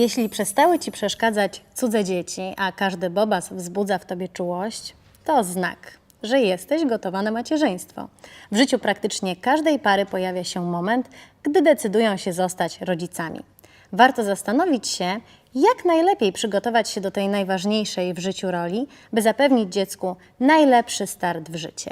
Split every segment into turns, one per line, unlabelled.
Jeśli przestały ci przeszkadzać cudze dzieci, a każdy bobas wzbudza w tobie czułość, to znak, że jesteś gotowa na macierzyństwo. W życiu praktycznie każdej pary pojawia się moment, gdy decydują się zostać rodzicami. Warto zastanowić się, jak najlepiej przygotować się do tej najważniejszej w życiu roli, by zapewnić dziecku najlepszy start w życie.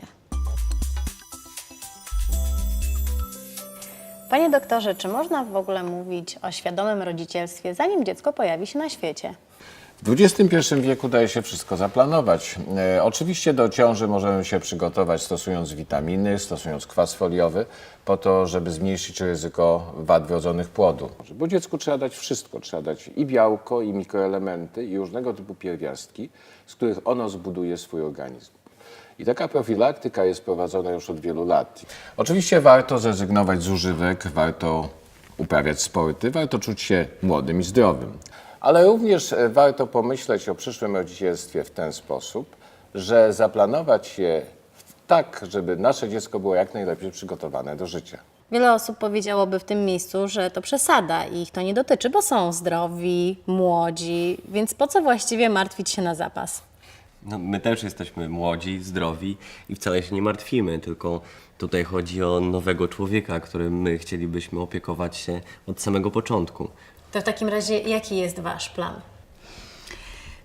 Panie doktorze, czy można w ogóle mówić o świadomym rodzicielstwie, zanim dziecko pojawi się na świecie?
W XXI wieku daje się wszystko zaplanować. E, oczywiście do ciąży możemy się przygotować stosując witaminy, stosując kwas foliowy, po to, żeby zmniejszyć ryzyko wad wrodzonych płodu. Bo dziecku trzeba dać wszystko. Trzeba dać i białko, i mikroelementy, i różnego typu pierwiastki, z których ono zbuduje swój organizm. I taka profilaktyka jest prowadzona już od wielu lat. Oczywiście warto zrezygnować z używek, warto uprawiać sporty, warto czuć się młodym i zdrowym. Ale również e, warto pomyśleć o przyszłym rodzicielstwie w ten sposób, że zaplanować je tak, żeby nasze dziecko było jak najlepiej przygotowane do życia.
Wiele osób powiedziałoby w tym miejscu, że to przesada i ich to nie dotyczy, bo są zdrowi, młodzi, więc po co właściwie martwić się na zapas?
No, my też jesteśmy młodzi, zdrowi i wcale się nie martwimy, tylko tutaj chodzi o nowego człowieka, którym my chcielibyśmy opiekować się od samego początku.
To w takim razie jaki jest Wasz plan?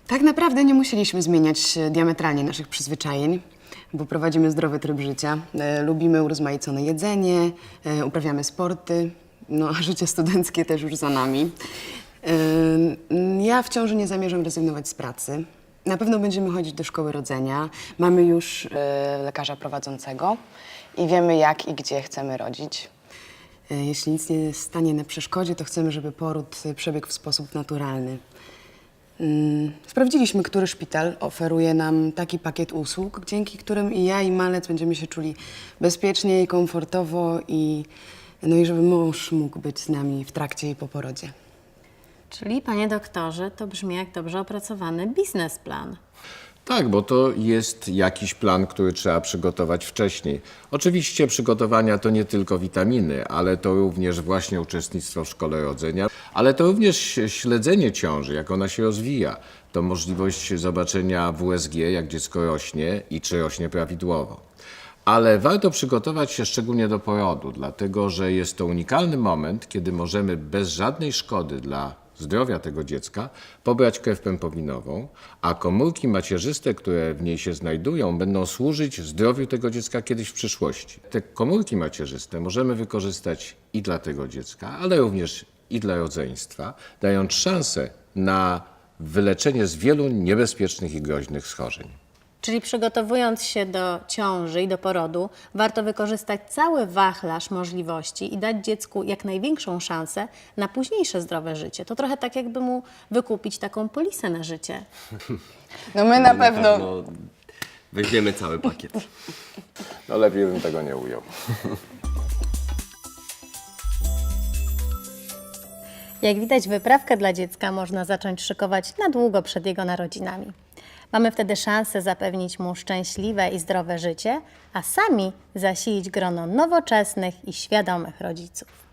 Tak naprawdę nie musieliśmy zmieniać e, diametralnie naszych przyzwyczajeń, bo prowadzimy zdrowy tryb życia. E, lubimy urozmaicone jedzenie, e, uprawiamy sporty, no a życie studenckie też już za nami. E, n- ja w ciąży nie zamierzam rezygnować z pracy. Na pewno będziemy chodzić do szkoły rodzenia. Mamy już e, lekarza prowadzącego i wiemy jak i gdzie chcemy rodzić. E, Jeśli nic nie stanie na przeszkodzie, to chcemy, żeby poród e, przebiegł w sposób naturalny. Mm, Sprawdziliśmy, który szpital oferuje nam taki pakiet usług, dzięki którym i ja, i malec będziemy się czuli bezpiecznie i komfortowo i, no i żeby mąż mógł być z nami w trakcie i po porodzie.
Czyli, Panie doktorze, to brzmi jak dobrze opracowany biznesplan.
Tak, bo to jest jakiś plan, który trzeba przygotować wcześniej. Oczywiście przygotowania to nie tylko witaminy, ale to również właśnie uczestnictwo w szkole rodzenia, ale to również śledzenie ciąży, jak ona się rozwija. To możliwość zobaczenia WSG, jak dziecko rośnie i czy rośnie prawidłowo. Ale warto przygotować się szczególnie do porodu, dlatego że jest to unikalny moment, kiedy możemy bez żadnej szkody dla zdrowia tego dziecka pobrać krew pępowinową, a komórki macierzyste, które w niej się znajdują, będą służyć zdrowiu tego dziecka kiedyś w przyszłości. Te komórki macierzyste możemy wykorzystać i dla tego dziecka, ale również i dla rodzeństwa, dając szansę na wyleczenie z wielu niebezpiecznych i groźnych schorzeń.
Czyli przygotowując się do ciąży i do porodu, warto wykorzystać cały wachlarz możliwości i dać dziecku jak największą szansę na późniejsze zdrowe życie. To trochę tak, jakby mu wykupić taką polisę na życie.
No my na pewno...
weźmiemy cały pakiet.
No lepiej bym tego nie ujął.
Jak widać, wyprawkę dla dziecka można zacząć szykować na długo przed jego narodzinami. Mamy wtedy szansę zapewnić mu szczęśliwe i zdrowe życie, a sami zasilić grono nowoczesnych i świadomych rodziców.